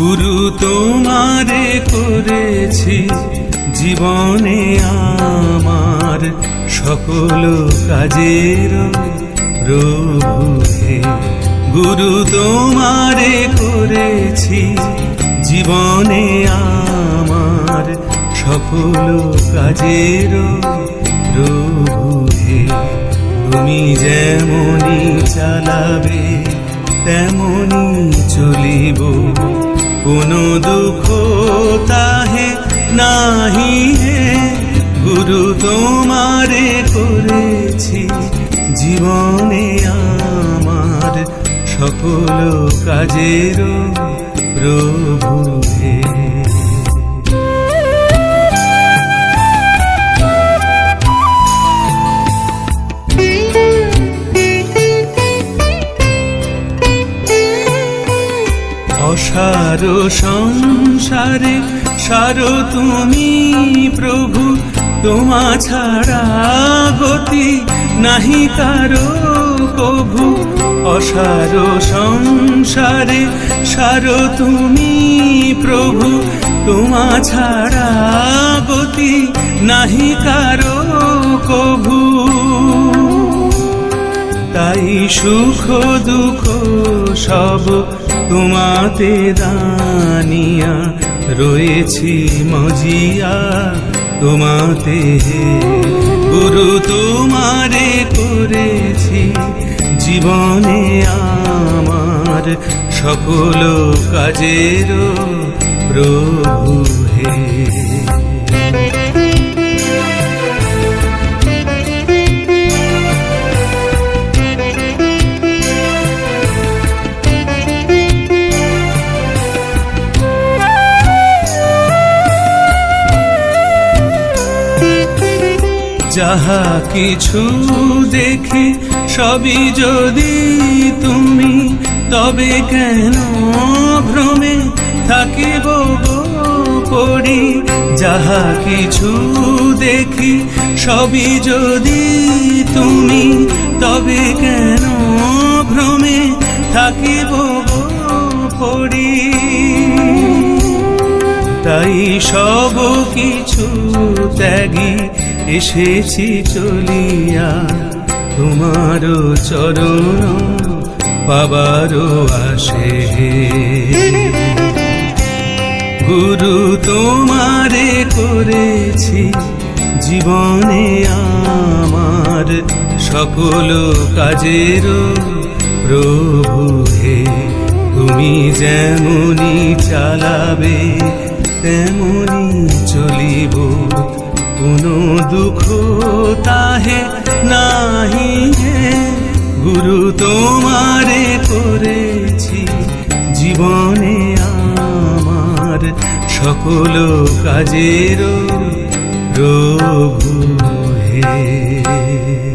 গুরু তোমারে করেছি জীবনে আমার সকল কাজের প্রভু হে। গুরু তোমারে করেছি জীবনে আমার সকল কাজের প্রভু হে। তুমি যেমনই চালাবে, তেমনই চলিব। কোনো দুঃখ তাহে নাহি হে। গুরু তোমারে করেছি জীবনে আমার সকল কাজেরও প্রভু হে। অসার সংসারে, সারো তুমি প্রভু। তোমা ছাড়া গতি নাহি কারও কভু। অসার সংসারে, সারো তুমি প্রভু। তোমা ছাড়া গতি নাহি কারও কভু। তাই সুখ দুঃখ সব তোমাতে দানিয়া রয়েছি মজিয়া তোমাতে। গুরু তোমারে করেছি জীবনে আমার সকল কাজের প্রভু হে। যাহা কিছু দেখি, সবই যদি তুমি, তবে কেন ভ্রমে থাকিব পড়ি? যাহা কিছু দেখি, সবই যদি তুমি, তবে কেন ভ্রমে থাকিব পড়ি? তাই সব কিছু ত্যাগী এসেছি চলিয়া। তোমার চরণ পাবারও আসে গুরু তোমারে করেছি জীবনে আমার সকল কাজের প্রভু হে। তুমি যেমনি চালাবে তেমনি চলিব। কোনো দুঃখ তাহে নাহি হে। গুরু তোমারে করেছি জীবনে আমার সকল কাজের প্রভু হে।